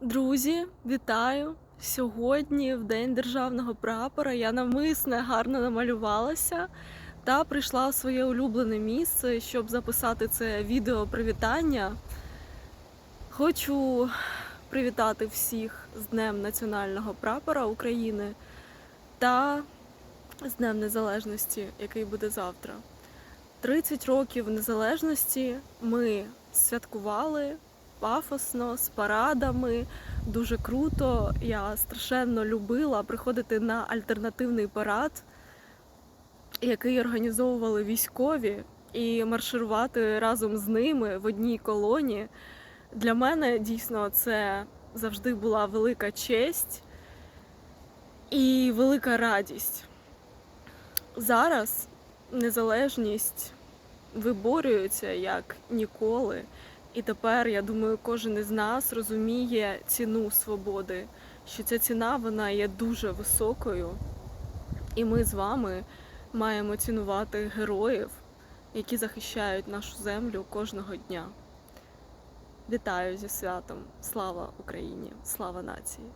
Друзі, вітаю! Сьогодні, в День державного прапора, я навмисне гарно намалювалася та прийшла в своє улюблене місце, щоб записати це відео привітання. Хочу привітати всіх з Днем національного прапора України та з Днем Незалежності, який буде завтра. 30 років незалежності ми святкували пафосно, з парадами. Дуже круто. Я страшенно любила приходити на альтернативний парад, який організовували військові, і марширувати разом з ними в одній колоні. Для мене дійсно це завжди була велика честь і велика радість. Зараз незалежність виборюється як ніколи. І тепер, я думаю, кожен із нас розуміє ціну свободи, що ця ціна вона є дуже високою. І ми з вами маємо цінувати героїв, які захищають нашу землю кожного дня. Вітаю зі святом! Слава Україні! Слава нації!